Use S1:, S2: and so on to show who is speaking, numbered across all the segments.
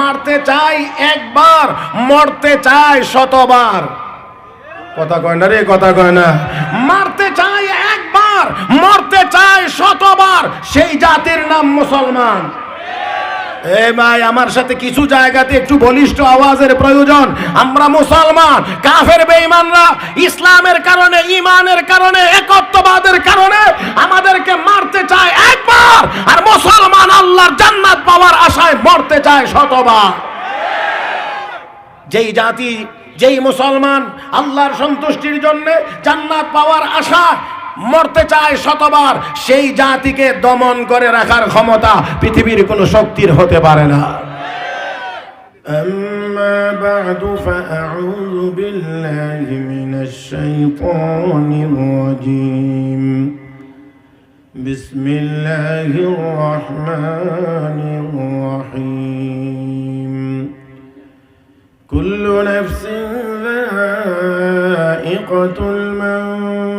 S1: মারতে চাই একবার মরতে চাই শতবার। কথা কয় না রে কথা কয় না। মারতে চাই একবার মরতে চাই শতবার। সেই জাতির নাম মুসলমান। এ ভাই, আমার সাথে কিছু জায়গাতে একটু বলিষ্ঠ আওয়াজের প্রয়োজন। আমরা মুসলমান, কাফের, বেঈমানরা, ইসলামের কারণে ইমানের কারণে, একত্ববাদের কারণে আমাদেরকে মারতে চায় একবার, আর মুসলমান আল্লাহর জান্নাত পাওয়ার আশায় মরতে চায় শতবার। যেই জাতি, যেই মুসলমান আল্লাহর সন্তুষ্টির জন্য জান্নাত পাওয়ার আশা মরতে চায় শতবার সেই জাতিকে দমন করে রাখার ক্ষমতা পৃথিবীর কোনো শক্তির হতে পারে না أما بعد فأعوذ بالله من الشيطان الرجيم بسم الله الرحمن الرحيم كل نفس ذائقة الموت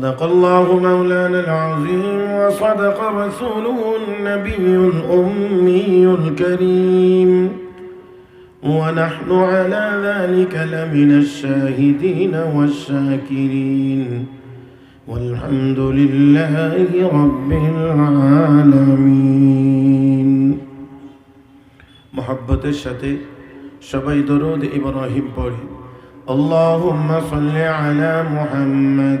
S1: صدق الله مولانا العظيم وصدق رسوله النبي الأمي الكريم ونحن على ذلك لمن الشاهدين والشاكرين والحمد لله رب العالمين محبة সাথে সবাই দরুদ ইব্রাহিম পড়ি اللهم صل على محمد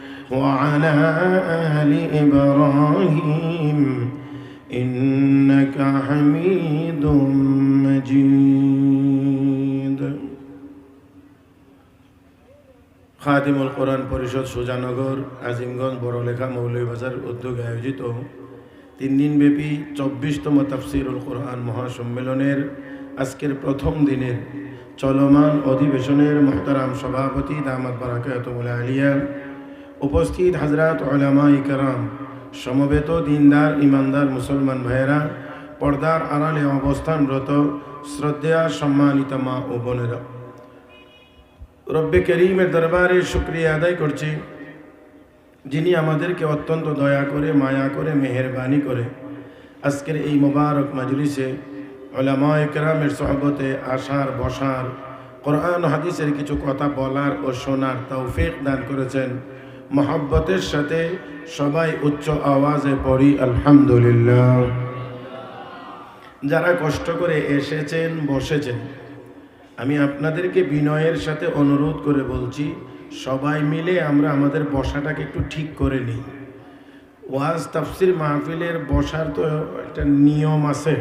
S1: وعلى آل إبراهيم إنك حميد مجيد খাদিমুল কোরআন পরিষদ সুজানগর আজিমগঞ্জ বড়লেখা মৌলভীবাজার উদ্যোগে আয়োজিত তিন দিনব্যাপী চব্বিশতম তাফসিরুল কোরআন মহাসম্মেলনের আজকের প্রথম দিনের চলমান অধিবেশনের মোহতারাম সভাপতি দামাত বারাকাতুল আলিয়া উপস্থিত হাজরাত ওলামা ইকরাম সমবেত দিনদার, ইমানদার মুসলমান ভাইয়েরা, পর্দার আড়ালে অবস্থানরত, শ্রদ্ধেয়া সম্মানিত মা ও বোনেরা। রব্বে করিমের দরবারে শুক্রিয়া আদায় করছি, যিনি আমাদেরকে অত্যন্ত দয়া করে, মায়া করে, মেহরবানি করে আজকের এই মোবারক মাজলিসে ওলামা একরামের সহবতে আসার, বসার, কোরআন হাদিসের কিছু কথা বলার ও শোনার তৌফিক দান করেছেন। মহব্বতের সাথে সবাই উচ্চ আওয়াজে পড়ি, আলহামদুলিল্লাহ। যারা কষ্ট করে এসেছেন, বসেছেন, আমি আপনাদেরকে বিনয়ের সাথে অনুরোধ করে বলছি, সবাই মিলে আমরা আমাদের বসাটাকে একটু ঠিক করে নিই। ওয়াজ তাফসির মাহফিলের বসার তো একটা নিয়ম আছে,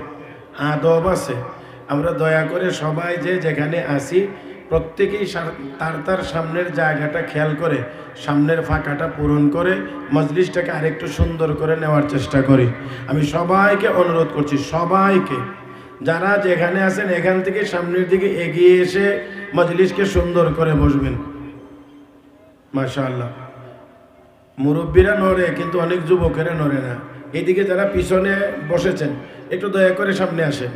S1: আদব আছে। আমরা দয়া করে সবাই যে যেখানে আসি প্রত্যেকেই তার তার সামনের জায়গাটা খেয়াল করে, সামনের ফাঁকাটা পূরণ করে, মজলিসটাকে আরেকটু সুন্দর করে নেওয়ার চেষ্টা করি। আমি সবাইকে অনুরোধ করছি, সবাইকে। যারা যেখানে আছেন, এখান থেকে সামনের দিকে এগিয়ে এসে মজলিসকে সুন্দর করে বসবেন। মাশাআল্লাহ। মুরব্বীরা নড়ে, কিন্তু অনেক যুবকেরা নড়ে না। এইদিকে যারা পিছনে বসেছেন, একটু দয়া করে সামনে আসেন।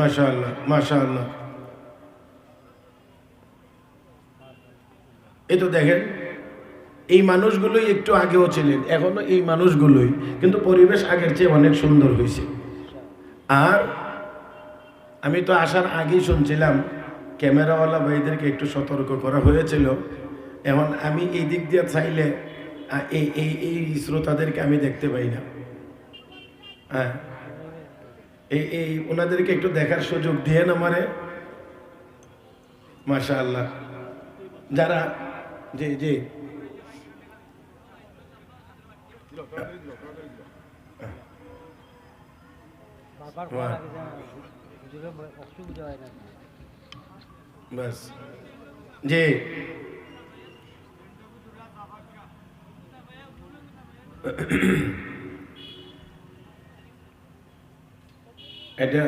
S1: মাশাআল্লাহ মাশাআল্লাহ। এই তো দেখেন, এই মানুষগুলোই একটু আগেও ছিলেন, এখনও এই মানুষগুলোই, কিন্তু পরিবেশ আগের চেয়ে অনেক সুন্দর হয়েছে। আর আমি তো আসার আগেই শুনছিলাম, ক্যামেরাওয়ালা ভাইদেরকে একটু সতর্ক করা হয়েছিল। এখন আমি এই দিক দিয়ে চাইলে এই এই এই শ্রোতাদেরকে আমি দেখতে পাই না। হ্যাঁ। এই এই ওনাদেরকে একটু দেখার সুযোগ দিয়ে না আমারে মাশা আল্লাহ যারা জি জি। বাস। জি। এটা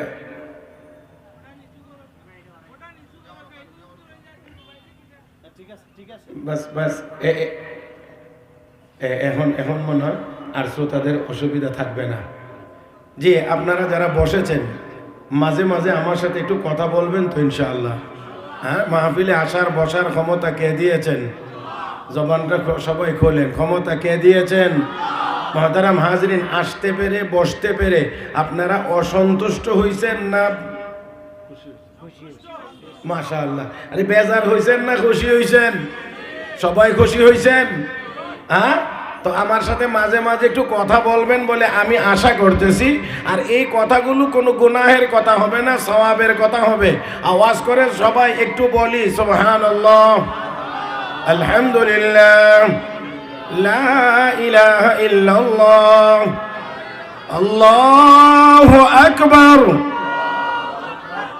S1: বাস বাস এখন এখন মনে হয় আর শ্রোতাদের অসুবিধা থাকবে না। জি আপনারা যারা বসেছেন মাঝে মাঝে আমার সাথে একটু কথা বলবেন তো ইনশাআল্লাহ। হ্যাঁ মাহফিলে আসার বসার ক্ষমতা কে দিয়েছেন? জবানটা সবাই খোলেন। ক্ষমতা কে দিয়েছেন? মহতারাম হাজরিন, আসতে পেরে, বসতে পেরে আপনারা অসন্তুষ্ট হইছেন না? মাশা আল্লাহ আরে বেজার হয়েছেন না, খুশি হয়েছেন সবাই খুশি হয়েছেন হ্যাঁ? তো আমার সাথে মাঝে মাঝে একটু কথা বলবেন বলে আমি আশা করতেছি, আর এই কথাগুলো কোনো গুনাহের কথা হবে না, সওয়াবের কথা হবে। আওয়াজ করে সবাই একটু বলি সুবহান আলহামদুলিল্লাহ। লা ইলাহা ইল্লাল্লাহ। আল্লাহু আকবার।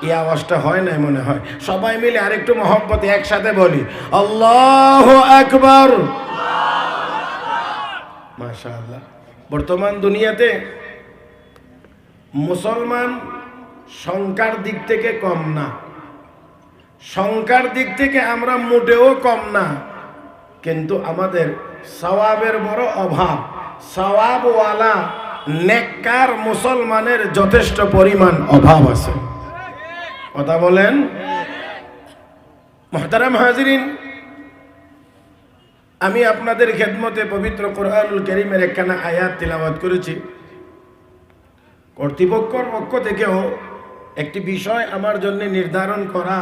S1: এই আওয়াজটা হয় না মনে হয়? সবাই মিলে আরেকটু মহব্বতে একসাথে বলি। আল্লাহ আকবর। মাশাআল্লাহ। বর্তমান দুনিয়াতে মুসলমান সংখ্যার দিক থেকে কম না। সংখ্যার দিক থেকে আমরা মোটেও কম না। কিন্তু আমাদের সওয়াবের বড় অভাব। সওয়াবওয়ালা নেককার মুসলমানের যথেষ্ট পরিমাণ অভাব আছে। কথা বলেন? মহতারাম হাজরিন, আমি আপনাদের খেদমতে পবিত্র কোরআনুল করিমের একখানা আয়াত তিলাবাত করেছি। কর্তৃপক্ষর পক্ষ থেকেও একটি বিষয় আমার জন্য নির্ধারণ করা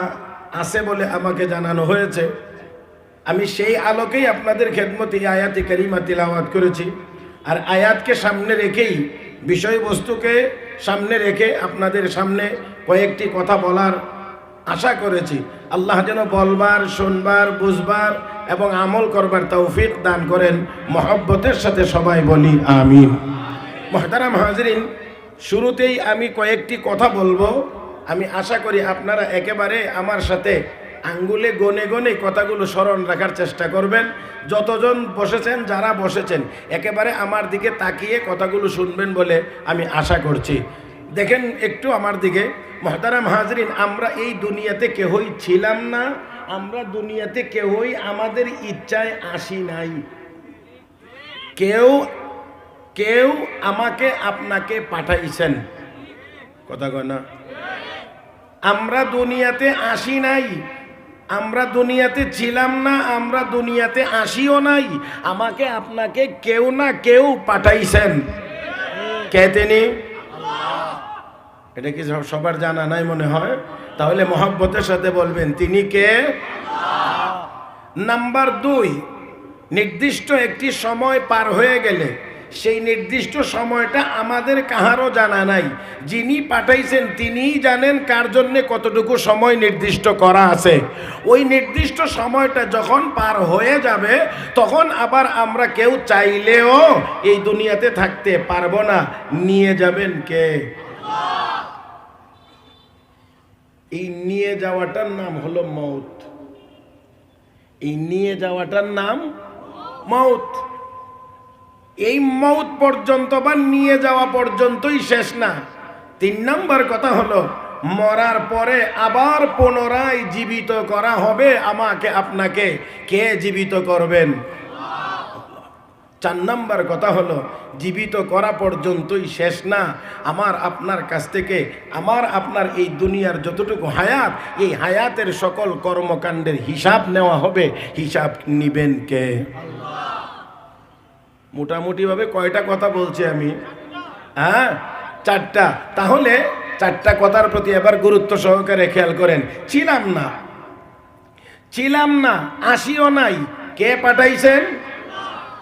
S1: আছে বলে আমাকে জানানো হয়েছে। আমি সেই আলোকেই আপনাদের খেদমতে আয়াতি করিমা তিলাওয়াত করেছি। আর আয়াতকে সামনে রেখেই, বিষয়বস্তুকে সামনে রেখে আপনাদের সামনে কয়েকটি কথা বলার আশা করেছি। আল্লাহ যেন বলবার, শুনবার, বুঝবার এবং আমল করবার তৌফিক দান করেন। মহব্বতের সাথে সবাই বলি আমিন। মহতারাম হাজরিন, শুরুতেই আমি কয়েকটি কথা বলব। আমি আশা করি আপনারা একেবারে আমার সাথে আঙ্গুলে গনে গনে কথাগুলো স্মরণ রাখার চেষ্টা করবেন। যতজন বসেছেন, যারা বসেছেন, একেবারে আমার দিকে তাকিয়ে কথাগুলো শুনবেন বলে আমি আশা করছি। দেখেন একটু আমার দিকে, মহতারাম হাজরিন, আমরা এই দুনিয়াতে কেহই ছিলাম না, আমরা দুনিয়াতে কেহই আমাদের ইচ্ছায় আসি নাই। কেউ কেউ আমাকে আপনাকে পাঠাইছেন। কথা কয় না। আমরা দুনিয়াতে আসি নাই আমরা দুনিয়াতে ছিলাম না, আমরা দুনিয়াতে আসিও নাই। আমাকে আপনাকে কেউ না কেউ পাঠাইছেন। কে তিনি? এটা কি সবার জানা নাই মনে হয়? তাহলে মহব্বতের সাথে বলবেন, তিনি কে? নাম্বার দুই, নির্দিষ্ট একটি সময় পার হয়ে গেলে সেই নির্দিষ্ট সময়টা আমাদের কাহারও জানা নাই। যিনি পাঠাইছেন তিনিই জানেন কার জন্যে কতটুকু সময় নির্দিষ্ট করা আছে। ওই নির্দিষ্ট সময়টা যখন পার হয়ে যাবে, তখন আবার আমরা কেউ চাইলেও এই দুনিয়াতে থাকতে পারব না। নিয়ে যাবেন কে? এই নিয়ে যাওয়াটার নাম হলো মৌত এই নিয়ে যাওয়াটার নাম মৌত এই মৌত পর্যন্ত বা নিয়ে যাওয়া পর্যন্তই শেষ না। তিন নম্বর কথা হলো, মরার পরে আবার পুনরায় জীবিত করা হবে আমাকে, আপনাকে। কে জীবিত করবেন? চার নাম্বার কথা হলো, জীবিত করা পর্যন্তই শেষ না। আমার, আপনার কাছ থেকে, আমার, আপনার এই দুনিয়ার যতটুকু হায়াত, এই হায়াতের সকল কর্মকাণ্ডের হিসাব নেওয়া হবে। হিসাব নিবেন কে? মোটামুটিভাবে কয়টা কথা বলছি আমি? হ্যাঁ? চারটা। তাহলে চারটা কথার প্রতি এবার গুরুত্ব সহকারে খেয়াল করেন। ছিলাম না। ছিলাম না। আসিও নাই। কে পাঠাইছেন?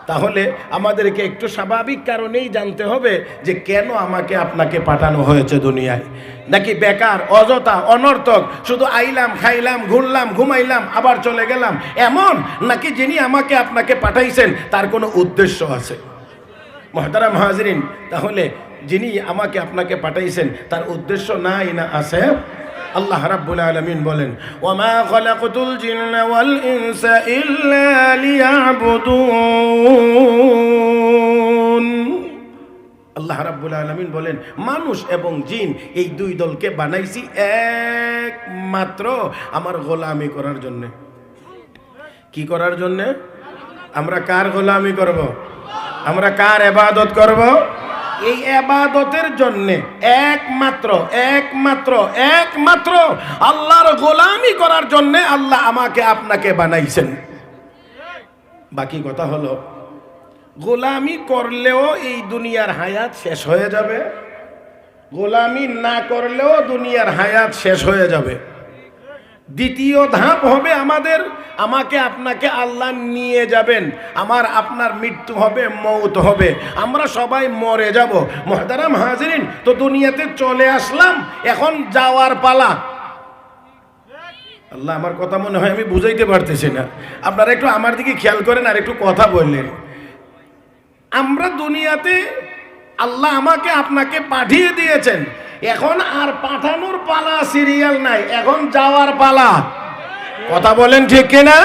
S1: তাহলে আমাদেরকে একটু স্বাভাবিক কারণেই জানতে হবে যে কেন আমাকে আপনাকে পাঠানো হয়েছে দুনিয়ায়। নাকি বেকার, অযথা, অনর্থক, শুধু আইলাম, খাইলাম, ঘুরলাম, ঘুমাইলাম, আবার চলে গেলাম, এমন? নাকি যিনি আমাকে আপনাকে পাঠাইছেন, তার কোনো উদ্দেশ্য আছে? মহতারা মহাজরিন তাহলে যিনি আমাকে আপনাকে পাঠাইছেন, তার উদ্দেশ্য নাই না আছে? আল্লাহ রাব্বুল আলামিন বলেন ওমা জিন্না ওয়াল ইনসা ইল্লা লিয়াবুদুন। আল্লাহ রাব্বুল আলামিন বলেন, মানুষ এবং জিন, এই দুই দলকে বানাইছি একমাত্র আমার গোলামি করার জন্য। কি করার জন্য? আমরা কার গোলামি করব? আমরা কার এবাদত করব? এই এবাদতের জন্য একমাত্র একমাত্র একমাত্র আল্লাহর গোলামি করার জন্য আল্লাহ আমাকে আপনাকে বানাইছেন। বাকি কথা হলো, গোলামি করলেও এই দুনিয়ার হায়াত শেষ হয়ে যাবে। গোলামি না করলেও দুনিয়ার হায়াত শেষ হয়ে যাবে। দ্বিতীয় ধাপ হবে আমাদের, আমাকে আপনাকে আল্লাহ নিয়ে যাবেন। আমার আপনার মৃত্যু হবে, মৌত হবে। আমরা সবাই মরে যাব। মহতারাম হাজরিন, তো দুনিয়াতে চলে আসলাম, এখন যাওয়ার পালা। আল্লাহ, আমার কথা মনে হয় আমি বুঝাইতে পারতেছি না। আপনারা একটু আমার দিকে খেয়াল করেন আর একটু কথা বললেন। আমরা দুনিয়াতে আল্লাহ আমাকে আপনাকে পাঠিয়ে দিয়েছেন। এখন আর পাঠানোর পালা সিরিয়াল নাই। এখন যাওয়ার পালা। কথা বলেন ঠিক কিনা?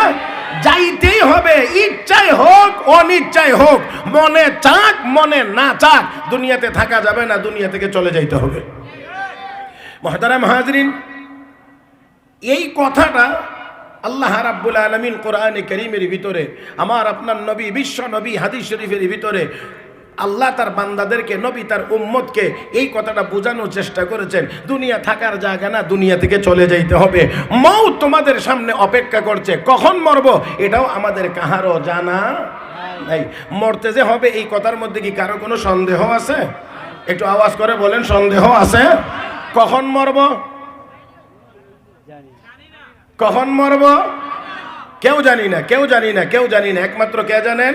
S1: যাইতেই হবে, ইচ্ছাই হোক, অনিচ্ছাই হোক, মনে চাক, মনে না চাক, দুনিয়াতে থাকা যাবে না, দুনিয়া থেকে চলে যাইতে হবে। মহতারাম হাজরিন, এই কথাটা আল্লাহ রাব্বুল আলমিন কোরআনে করিমের ভিতরে, আমার আপনার নবী, বিশ্ব নবী, হাদিস শরীফের ভিতরে আল্লাহ তার বান্দাদেরকে, নবী তার উম্মতকে এই কথাটা বোঝানোর চেষ্টা করেছেন। দুনিয়া থাকার জায়গা না, দুনিয়া থেকে চলে যাইতে হবে। মৌ তোমাদের সামনে অপেক্ষা করছে। কখন মরব? এটাও আমাদের কাহারও জানা নাই। মরতে যে হবে, এই কথার মধ্যে কি কারও কোনো সন্দেহ আছে? একটু আওয়াজ করে বলেন, সন্দেহ আছে? কখন মরব? কখন মরব? কেউ জানি না, কেউ জানি না, কেউ জানি না। একমাত্র কে জানেন?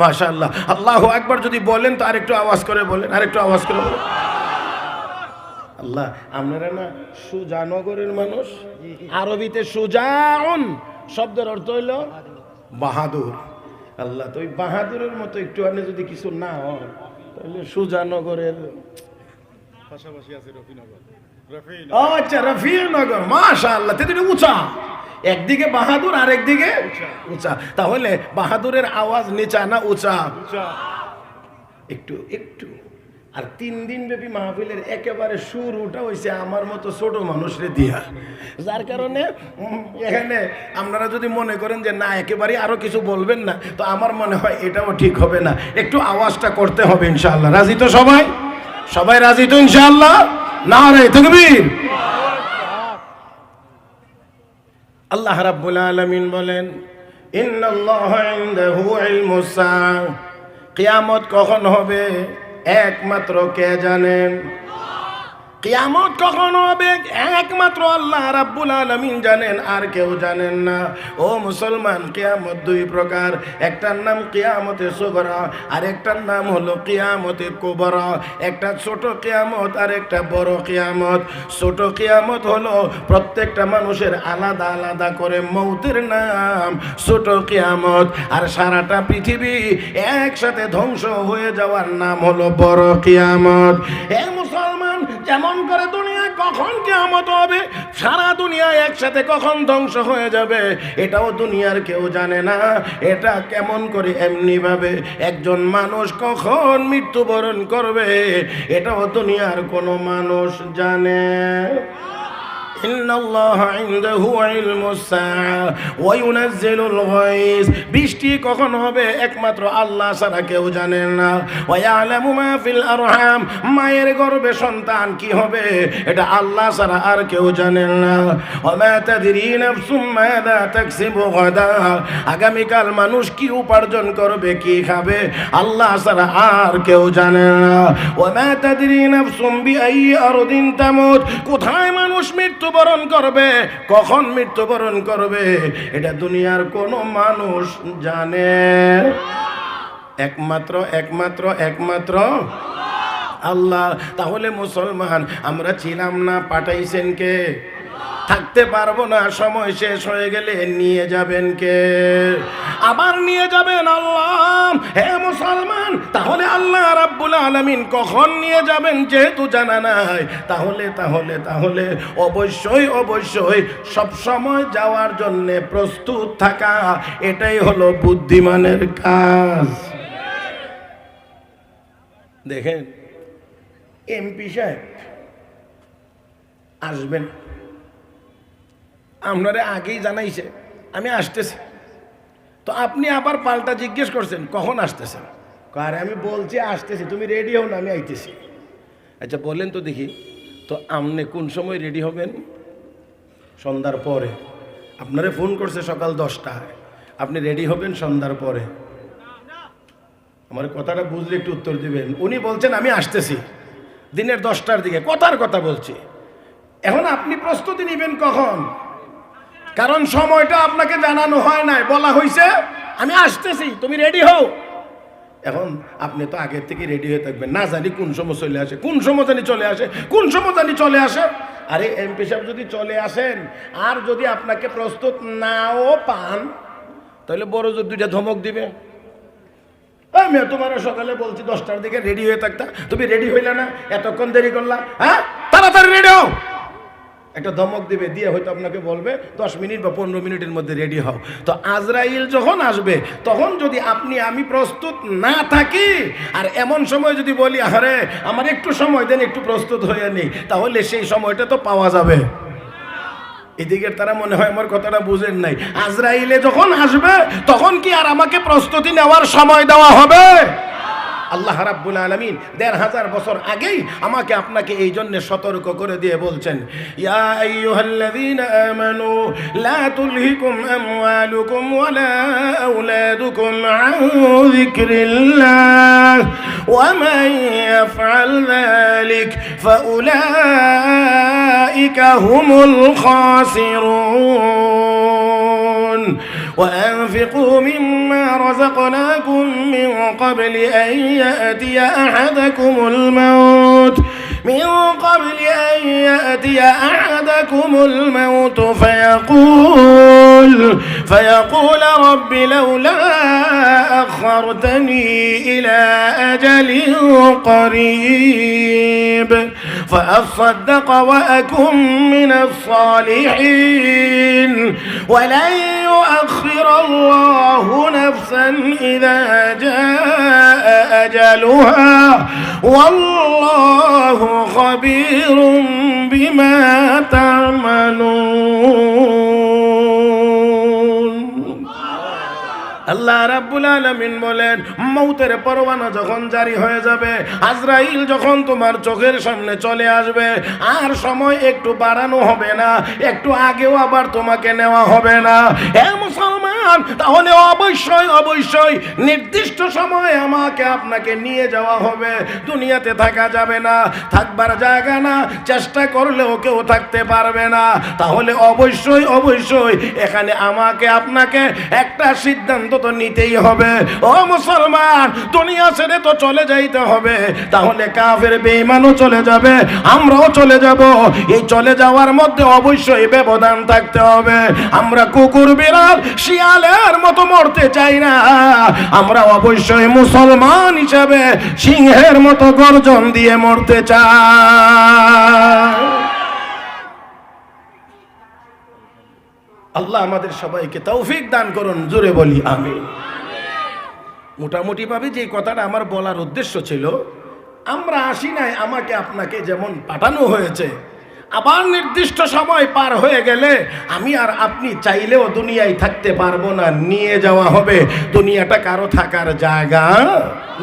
S1: মাশাআল্লাহ। আল্লাহ একবার যদি বলেন তো আরেকটু আওয়াজ করে বলেন, আরেকটু আওয়াজ করে বলেন। আল্লাহ, আপনারা না সুজানগরের মানুষ? আরবিতে সুজাউন, শব্দের অর্থ হইল বাহাদুর। আল্লাহ, তো ওই বাহাদুরের মতো একটু আনে যদি কিছু না হয়, তাহলে সুজানগরের
S2: পাশাপাশি আছে রফিনগর।
S1: আচ্ছা রফিনগর মাশা আল্লাহ তেতে উঁচা। একদিকে বাহাদুর আর একদিকে উঁচা। তাহলে বাহাদুরের আওয়াজ নিচা না উঁচা? একটু একটু। আর তিন দিন ব্যাপী মাহফিলের একেবারে সুর উঠা হয়েছে আমার মতো ছোট মানুষরে দিয়া। যার কারণে এখানে আপনারা যদি মনে করেন যে না একেবারে আরও কিছু বলবেন না তো আমার মনে হয় এটাও ঠিক হবে না। একটু আওয়াজটা করতে হবে ইনশাআল্লাহ। রাজি তো সবাই? সবাই রাজি তো ইনশাআল্লাহ? না রে তকবীর। আল্লাহ রাব্বুল আলামিন বলেন কিয়ামত কখন হবে? একমাত্র কে জানেন? কিয়ামত কখন হবে? একমাত্র আল্লাহ রাব্বুল আলামিন জানেন, আর কেউ জানেন না। ও মুসলমান, কিয়ামত দুই প্রকার। একটার নাম কিয়ামতে সুগরা আর একটার নাম হলো কিয়ামতে কুবরা। একটা ছোট কিয়ামত আর একটা বড় কিয়ামত। ছোট কিয়ামত হলো প্রত্যেকটা মানুষের আলাদা আলাদা করে মৌতের নাম। ছোট কিয়ামত, আর সারাটা পৃথিবী একসাথে ধ্বংস হয়ে যাওয়ার নাম হলো বড় কিয়ামত। এ মুসলমান, যেমন করে দুনিয়া কখন কিয়ামত হবে? সারা দুনিয়া একসাথে কখন ধ্বংস হয়ে যাবে? এটাও দুনিয়ার কেউ জানে না। এটা কেমন করে এমনি ভাবে একজন মানুষ কখন মৃত্যুবরণ করবে? এটাও দুনিয়ার কোনো মানুষ জানে। إن الله عنده علم الساعة وينزل الغيث বৃষ্টি কখন হবে একমাত্র আল্লাহ ছাড়া কেউ জানেন না ওয়ালামু মা ফিল আরহাম মায়ের গর্ভে সন্তান কি হবে এটা আল্লাহ ছাড়া আর কেউ জানেন না ওমা তাদরি নাফসুম মাযা তাকসিবু গাদা আগামীকাল মানুষ কি উপার্জন করবে কি খাবে আল্লাহ ছাড়া আর কেউ জানে না ওমা তাদরি নাফসুম বিআই আরদিন তামুত কোথায় মানুষ মৃত্যুবরণ করবে। কখন মৃত্যুবরণ করবে, এটা দুনিয়ার কোনো মানুষ জানে। একমাত্র একমাত্র একমাত্র আল্লাহ। তাহলে মুসলমান, আমরা ছিলাম না, পাঠাইছেন কে? থাকতে পারব না, সময় শেষ হয়ে গেলে নিয়ে যাবেন কে? আবার নিয়ে যাবেন আল্লাহ। হে মুসলমান, তাহলে রাব্বুল আলামিন কখন নিয়ে যাবেন যেহেতু জানা নাই? তাহলে তাহলে তাহলে অবশ্যই অবশ্যই সব সময় যাওয়ার জন্য প্রস্তুত থাকা, এটাই হলো বুদ্ধিমানের কাজ। দেখেন, এমপি সাহেব আসবেন। আপনারা আগেই জানাইছে, আমি আসতেছি। তো আপনি আবার পাল্টা জিজ্ঞেস করছেন, কখন আসতেছেন? আরে আমি বলছি, আসতেছি। তুমি রেডি হও না, আমি আইতেছি। আচ্ছা বলেন তো দেখি, তো আপনি কোন সময় রেডি হবেন? সন্ধ্যার পরে। আপনারে ফোন করছে সকাল দশটায়। আপনি রেডি হবেন সন্ধ্যার পরে? আমার কথাটা বুঝলে একটু উত্তর দিবেন। উনি বলছেন, আমি আসতেছি। দিনের দশটার দিকে। কথার কথা বলছি। এখন আপনি প্রস্তুতি নেবেন কখন? কারণ সময়টা আপনাকে জানানো হয় নাই। বলা হয়েছে আমি আসতেছি, তুমি রেডি হও। এখন আপনি তো আগের থেকে রেডি হয়ে থাকবেন। না জানি কোন সময় চলে আসে। কোন সময় জানি চলে আসে? কোন সময় জানি চলে আসে? আরে এমপি সাহেব যদি চলে আসেন, আর যদি আপনাকে প্রস্তুত নাও পান, তাহলে বড় জোর দুইটা ধমক দিবে। আমি তোমার সকালে বলছি দশটার দিকে রেডি হয়ে থাকতা। তুমি রেডি হইলে না? এতক্ষণ দেরি করলা হ্যাঁ? তাড়াতাড়ি রেডি হও! একটা ধমক দিবে, দিয়ে হয়তো আপনাকে বলবে, দশ মিনিট বা পনেরো মিনিটের মধ্যে রেডি হও। তো আজরাইল যখন আসবে, তখন যদি আপনি, আমি প্রস্তুত না থাকি, আর এমন সময় যদি বলি আরে আমার একটু সময় দেন, একটু প্রস্তুত হয়ে নেই, তাহলে সেই সময়টা তো পাওয়া যাবে। এদিকে তারা মনে হয় আমার কথাটা বুঝেন নাই। আজরাইলে যখন আসবে, তখন কি আর আমাকে প্রস্তুতি নেওয়ার সময় দেওয়া হবে? আল্লাহ রাব্বুল আলামিন দেড় হাজার বছর আগেই আমাকে আপনাকে এই জন্যে সতর্ক করে দিয়ে বলছেন আইয়ুহাল্লাযীনা আমানু, লা তুলহিকুম আমওয়ালুকুম وأنفقوا مما رزقناكم من قبل أن يأتي أحدكم الموت. من قبل أن يأتي أحدكم الموت فيقول فيقول رب لولا أخرتني إلى أجل قريب فأصدق وأكن من الصالحين. ولن يؤخر الله نفسا إذا جاء أجلها. والله خبير بما تعملون আল্লাহ রাব্বুল আলামিন বলেন, মৌতের পরোয়ানা যখন জারি হয়ে যাবে, আজরাইল যখন তোমার চোখের সামনে চলে আসবে, আর সময় একটু বাড়ানো হবে না, একটু আগেও আবার তোমাকে নেওয়া হবে না। হে মুসলমান, তাহলে অবশ্যই অবশ্যই নির্দিষ্ট সময়ে আমাকে আপনাকে নিয়ে যাওয়া হবে। দুনিয়াতে থাকা যাবে না, থাকবার জায়গা না, চেষ্টা করলেও কেউ থাকতে পারবে না। তাহলে অবশ্যই অবশ্যই এখানে আমাকে, আপনাকে একটা সিদ্ধান্ত তো নিতেই হবে। ও মুসলমান, দুনিয়া ছেড়ে তো চলে যাইতে হবে। তাহলে কাফের বেঈমানও চলে যাবে, আমরাও চলে যাব। এই চলে যাওয়ার মধ্যে অবশ্যই ব্যবধান থাকতে হবে। আমরা কুকুর, বিড়াল, শিয়ালের মতো মরতে চাই না। আমরা অবশ্যই মুসলমান হিসাবে সিংহের মতো গর্জন দিয়ে মরতে চাই। আল্লাহ আমাদের সবাইকে তৌফিক দান করুন, জোরে বলি আমি মোটামুটিভাবে যে কথাটা আমার বলার উদ্দেশ্য ছিল, আমরা আসি নাই আমাকে আপনাকে যেমন পাঠানো হয়েছে আবার নির্দিষ্ট সময় পার হয়ে গেলে আমি আর আপনি চাইলেও দুনিয়ায় থাকতে পারব না, নিয়ে যাওয়া হবে। দুনিয়াটা কারও থাকার জায়গা?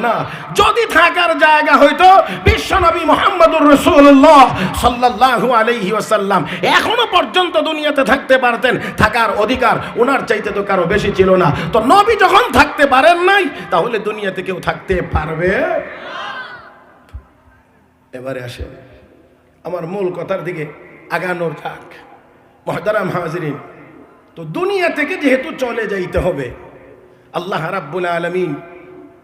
S1: না। যদি থাকার জায়গা হইতো বিশ্বনবী মোহাম্মদুর রসুল্লাহ সাল্লাল্লাহু আলাইহি ওয়াসাল্লাম এখনও পর্যন্ত দুনিয়াতে থাকতে পারতেন। থাকার অধিকার ওনার চাইতে তো কারও বেশি ছিল না। তো নবী যখন থাকতে পারেন নাই, তাহলে দুনিয়াতে কেউ থাকতে পারবে? এবারে আসে আমার মূল কথার দিকে আগানোর থাক। মহাদারাম হাজরিন, তো দুনিয়া থেকে যেহেতু চলে যাইতে হবে, আল্লাহ রাব্বুল আলমিন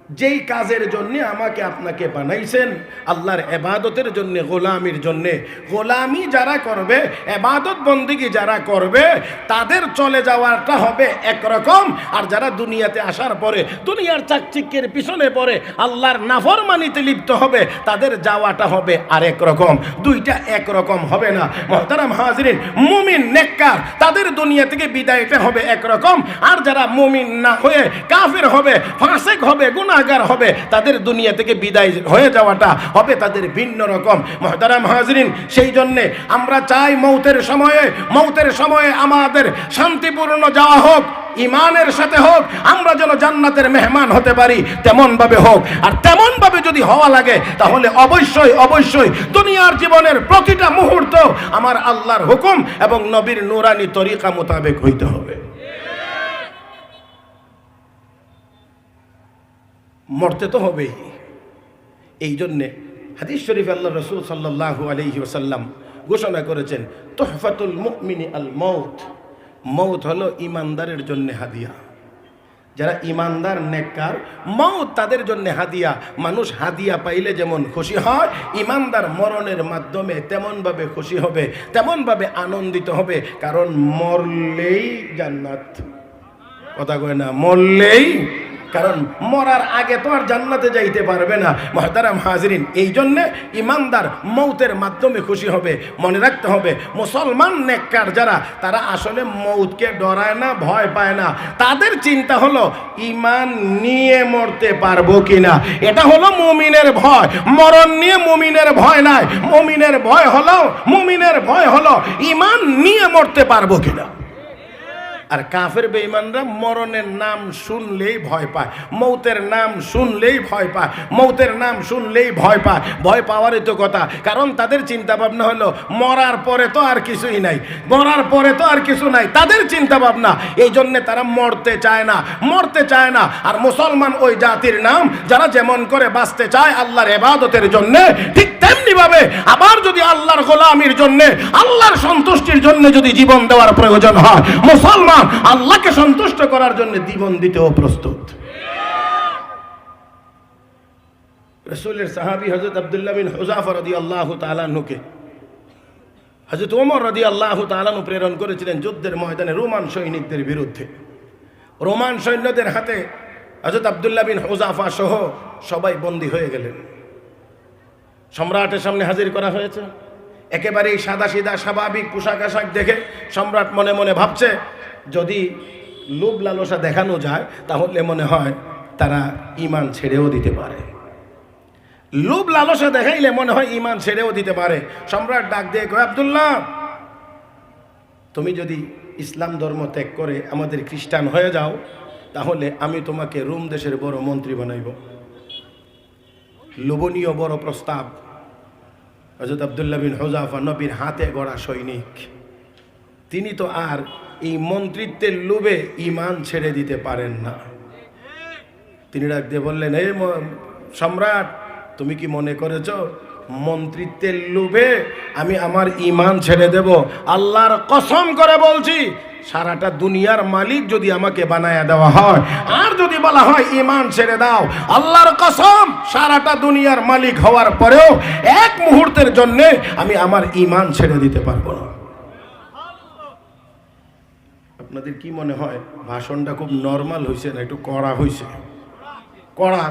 S1: যেই কাজের জন্য আমাকে আপনাকে বানাইছেন, আল্লাহর এবাদতের জন্য, গোলামির জন্যে। গোলামি যারা করবে, এবাদত বন্দিগি যারা করবে, তাদের চলে যাওয়াটা হবে একরকম। আর যারা দুনিয়াতে আসার পরে, দুনিয়ার চাকচিক্যের পিছনে পড়ে, আল্লাহর নাফরমানিতে লিপ্ত হবে, তাদের যাওয়াটা হবে আরেক রকম। দুইটা একরকম হবে না। মহতারাম হাজরিন, মুমিন, নেককার, তাদের দুনিয়া থেকে বিদায়টা হবে একরকম। আর যারা মুমিন না হয়ে কাফের হবে, ফাসেক হবে গুনাহগার হবে, তাদের দুনিয়া থেকে বিদায় হয়ে যাওয়াটা হবে তাদের ভিন্ন রকম। মহতারাম হাজরিন, সেই জন্যে আমরা চাই মৌতের সময়ে মৌতের সময়ে আমাদের শান্তিপূর্ণ যাওয়া হোক ইমানের সাথে হোক, আমরা যেন জান্নাতের মেহমান হতে পারি তেমন ভাবে হোক। আর তেমন ভাবে যদি হওয়া লাগে, তাহলে অবশ্যই অবশ্যই দুনিয়ার জীবনের প্রতিটা মুহূর্ত আমার আল্লাহর হুকুম এবং নবীর নুরানি তরিকা মোতাবেক হইতে হবে। মরতে তো হবেই। এই জন্যে হাদিস শরীফ আল্লাহ রসুল সাল্লাহ আলহি ওসাল্লাম ঘোষণা করেছেন, তোহফাতুল মুকমিনী আল মৌত মৌত হলো ইমানদারের জন্য হাদিয়া। যারা ইমানদার নেককার মৌত তাদের জন্য হাদিয়া। মানুষ হাদিয়া পাইলে যেমন খুশি হয় ইমানদার মরণের মাধ্যমে তেমনভাবে খুশি হবে, তেমনভাবে আনন্দিত হবে। কারণ মরলেই জান্নাত। কথা কয় না, মরলেই কারণ মরার আগে তো আর জান্নাতে যাইতে পারবে না। মহতারাম হাজরিন, এই জন্যে ইমানদার মৌতের মাধ্যমে খুশি হবে, মনে রাখতে হবে, মুসলমান নেককার যারা, তারা আসলে মৌতকে ডরায় না, ভয় পায় না। তাদের চিন্তা হলো, ইমান নিয়ে মরতে পারব কিনা? এটা হলো মুমিনের ভয়। মরণ নিয়ে মুমিনের ভয় নাই। মুমিনের ভয় হলো, মুমিনের ভয় হলো, ইমান নিয়ে মরতে পারব কিনা? আর কাফের বেঈমানরা মরণের নাম শুনলেই ভয় পায়, মৌতের নাম শুনলেই ভয় পায়, মৌতের নাম শুনলেই ভয় পায়। ভয় পাওয়ারই তো কথা, কারণ তাদের চিন্তা ভাবনা হলো, মরার পরে তো আর কিছুই নাই, মরার পরে তো আর কিছু নাই, তাদের চিন্তা ভাবনা এই জন্যে তারা মরতে চায় না, মরতে চায় না। আর মুসলমান ওই জাতির নাম, যারা যেমন করে বাঁচতে চায় আল্লাহর এবাদতের জন্যে, ঠিক তেমনি ভাবে আবার যদি আল্লাহর গোলামির জন্যে, আল্লাহর সন্তুষ্টির জন্য যদি জীবন দেওয়ার প্রয়োজন হয়, মুসলমান আল্লাহকে সন্তুষ্ট করার জন্য জীবন দিতেও প্রস্তুত। রসুলের সাহাবি হজরত আবদুল্লাহ বিন হুজাফর রদি আল্লাহ তালানুকে হজরত ওমর রদি আল্লাহ তালানু প্রেরণ করেছিলেন যুদ্ধের ময়দানে রোমান সৈনিকদের বিরুদ্ধে। রোমান সৈন্যদের হাতে হজরত আবদুল্লাহ বিন হুজাফা সহ সবাই বন্দী হয়ে গেলেন। সম্রাটের সামনে হাজির করা হয়েছে। একেবারেই সাদা সিধা স্বাভাবিক পোশাক আশাক দেখে সম্রাট মনে মনে ভাবছে যদি লোভ লালসা দেখানো যায়, তাহলে মনে হয় তারা ইমান ছেড়েও দিতে পারে। লোভ লালসা দেখাইলে মনে হয় ইমান ছেড়েও দিতে পারে। সম্রাট ডাক দিয়ে কয়, আবদুল্লাহ, তুমি যদি ইসলাম ধর্ম ত্যাগ করে আমাদের খ্রিস্টান হয়ে যাও, তাহলে আমি তোমাকে রোম দেশের বড় মন্ত্রী বানাইব। লোভনীয় বড় প্রস্তাব। হজরত আবদুল্লাহ বিন হোজাফা নবীর হাতে গড়া সৈনিক। তিনি তো আর এই মন্ত্রিত্বের লোভে ইমান ছেড়ে দিতে পারেন না। তিনি ডাক দিয়ে বললেন, এই সম্রাট, তুমি কি মনে করেছ মন্ত্রিত্বের লোভে আমি আমার ইমান ছেড়ে দেব? আল্লাহর কসম করে বলছি, সারাটা দুনিয়ার মালিক যদি আমাকে বানায়া দেওয়া হয়, আর যদি বলা হয় ইমান ছেড়ে দাও, আল্লাহর কসম, সারাটা দুনিয়ার মালিক হওয়ার পরেও এক মুহূর্তের জন্যে আমি আমার ইমান ছেড়ে দিতে পারব না। আপনাদের কি মনে হয়? ভাষণটা খুব নর্মাল হয়েছে না একটু কড়া হয়েছে কড়া।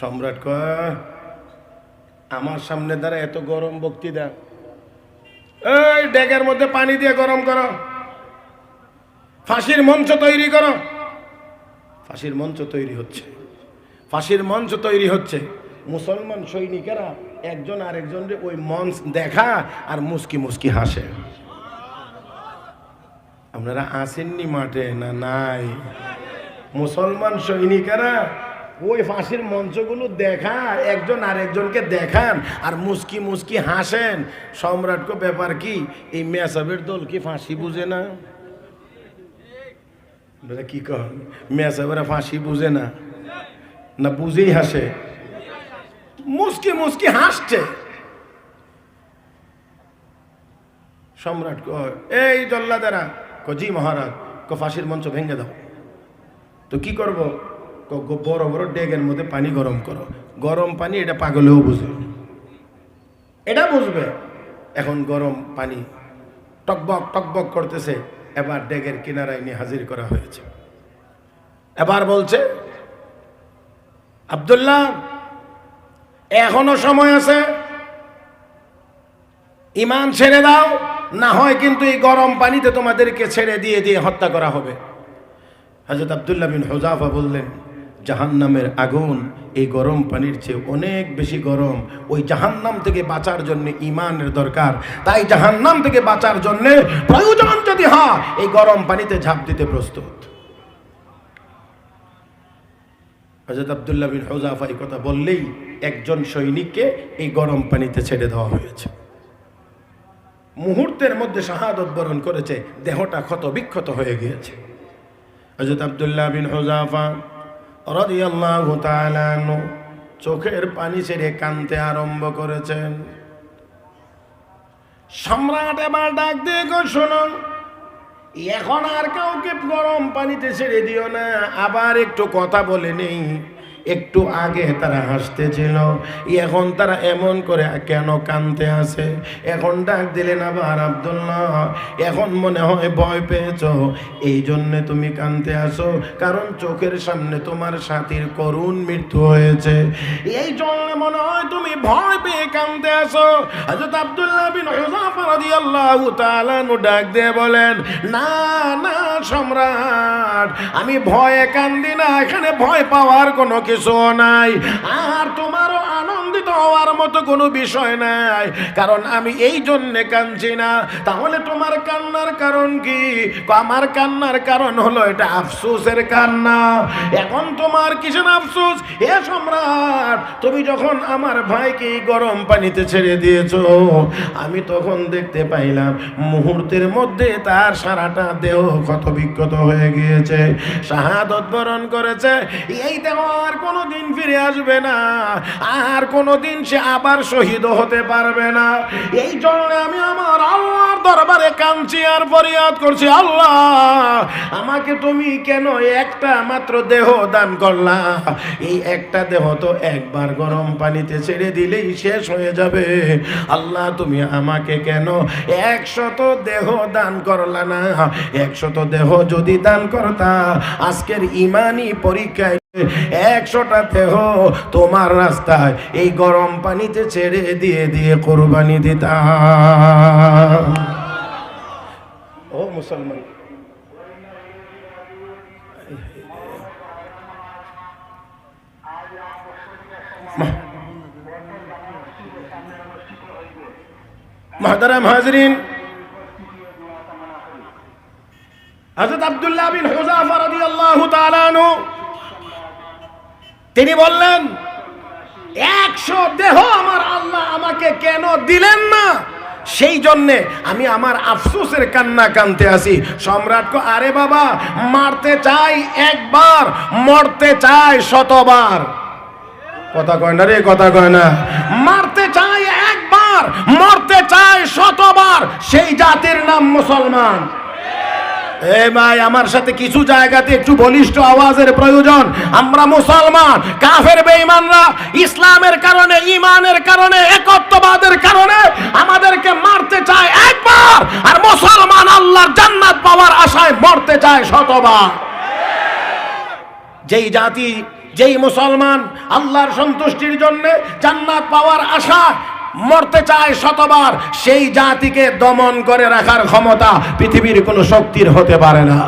S1: সম্রাট কয়, আমার সামনে দ্বারা এত গরম বক্তৃতা। এই ডেকের মধ্যে পানি দিয়ে গরম করো। ফাঁসির মঞ্চ তৈরি করো। ফাঁসির মঞ্চ তৈরি হচ্ছে। ফাঁসির মঞ্চ তৈরি হচ্ছে। মুসলমান সৈনিকেরা একজন আরেকজনের ওই মঞ্চ দেখা আর মুস্কি মুস্কি হাসে। আপনারা আসেননি মাঠে? না, নাই। মুসলমান সৈনিকেরা ওই ফাঁসির মঞ্চগুলো দেখা একজন আরেকজনকে দেখান আর মুস্কি মুস্কি হাসেন। সম্রাটকে ব্যাপার কি? এই মেসাবের দল কি ফাঁসি বুঝে না? কি কন? মেসাবেরা ফাঁসি বুঝে না? না বুঝেই হাসে। মুস্কি মুস্কি হাসছে। সম্রাট কয় এই জল্লাদারা ক মহারাজ, ক ফাঁসির মঞ্চ ভেঙে দাও। তো কি করব? ক বড় বড় ডেগের মধ্যে পানি গরম করো। গরম পানি এটা পাগলেও বুঝে। এটা বুঝবে। এখন গরম পানি টকবক টকবক করতেছে, এবার ডেগের কিনারায় নিয়ে হাজির করা হয়েছে। এবার বলছে, আবদুল্লাহ, এখনও সময় আছে। ইমান ছেড়ে দাও। না হয় কিন্তু এই গরম পানিতে তোমাদেরকে ছেড়ে দিয়ে দিয়ে হত্যা করা হবে। হজরত আবদুল্লাহ বিন হোজাফা বললেন, জাহান্নামের আগুন এই গরম পানির চেয়ে অনেক বেশি গরম। ওই জাহান্নাম থেকে বাঁচার জন্য ইমানের দরকার। তাই জাহান্নাম থেকে বাঁচার জন্য প্রয়োজন যদি হয়, এই গরম পানিতে ঝাঁপ দিতে প্রস্তুত। হজরত আবদুল্লাহ বিন হোজাফা এই কথা বললেই একজন সৈনিককে এই গরম পানিতে ছেড়ে দেওয়া হয়েছে। মুহূর্তের মধ্যে শাহাদত বরণ করেছে, দেহটা ক্ষত বিক্ষত হয়ে গিয়েছে। হজরত আবদুল্লাহ বিন হোজাফা চোখের পানি ছেড়ে কানতে আরম্ভ করেছেন। সম্রাট এবার ডাক দিয়ে শোনো, এখন আর কাউকে গরম পানিতে ছেড়ে দিও না, আবার একটু কথা বলে নেই। একটু আগে তারা হাসতেছিল। এখন তারা এমন করে কেন কানতে আসে? এখন ডাক দিলেন আবার আব্দুল্লাহ, এখন মনে হয় ভয় পেয়েছ। এই জন্যে তুমি কানতে আসো, কারণ চোখের সামনে তোমার সাথীর করুণ মৃত্যু হয়েছে। এই জন্য মনে হয় তুমি ভয় পেয়ে কানতে আসো। হযরত আব্দুল্লাহ নু ডাক দিয়ে বলেন, না না, সম্রাট, আমি ভয়ে কান্দি না। এখানে ভয় পাওয়ার কোনো কিছু নাই। আর তোমারও হওয়ার মতো কোনো বিষয় নাই। কারণ আমি এই জন্যে কাঁদছি না। তাহলে তোমার কান্নার কারণ কি? আমার কান্নার কারণ হলো এটা আফসোসের কান্না। এখন তোমার কিসের আফসোস? এ সম্রাট, তুমি যখন আমার ভাইকে গরম পানিতে ছেড়ে দিয়েছ, আমি তখন দেখতে পাইলাম মুহূর্তের মধ্যে তার সারাটা দেহ ক্ষত বিক্ষত হয়ে গিয়েছে। শাহাদত বরণ করেছে। এই দেহ আর কোনো দিন ফিরে আসবে না। আর কোনোদিন সে আবার শহীদ হতে পারবে না। এই জন্য আমি আমার আল্লাহর দরবারে কাঁদছি আর ফরিয়াদ করছি, আল্লাহ, আমাকে তুমি কেন একটা মাত্র দেহ দান করলা? এই একটা দেহ তো একবার গরম পানিতে ছেড়ে দিলেই শেষ হয়ে যাবে। আল্লাহ, তুমি আমাকে কেন একশত দেহ দান করলা না? একশত দেহ যদি দান করতা, আজকের ইমানি পরীক্ষায় একশোটা দেহ তোমার রাস্তায় এই গরম পানিতে ছেড়ে দিয়ে দিয়ে কোরবানি দিতাম ও মুসলমান হাজরিন হযরত আব্দুল্লাহ বিন আনহু তিনি বললেন, একশো দেহ আমার আল্লাহ আমাকে কেন দিলেন না? সেই জন্যে আমি আমার আফসোসের কান্না কানতে আসি। সম্রাটকে আরে বাবা, মারতে চাই একবার, মরতে চাই শতবার। কথা কয় না রে, কথা কয় না। মারতে চাই একবার, মরতে চাই শতবার, সেই জাতির নাম মুসলমান। এ ভাই, আমার সাথে কিছু জায়গাতে একটু বলিষ্ঠ আওয়াজের প্রয়োজন। আমরা মুসলমান, কাফের, বেঈমানরা ইসলামের কারণে ইমানের কারণে, একত্ববাদের কারণে আমাদেরকে মারতে চায় একবার, আর মুসলমান আল্লাহর জান্নাত পাওয়ার আশায় মরতে চায় শতবার। যেই জাতি, যেই মুসলমান আল্লাহর সন্তুষ্টির জন্য জান্নাত পাওয়ার আশা মরতে চায় শতবার, সেই জাতিকে দমন করে রাখার ক্ষমতা পৃথিবীর কোনো শক্তির হতে পারে না।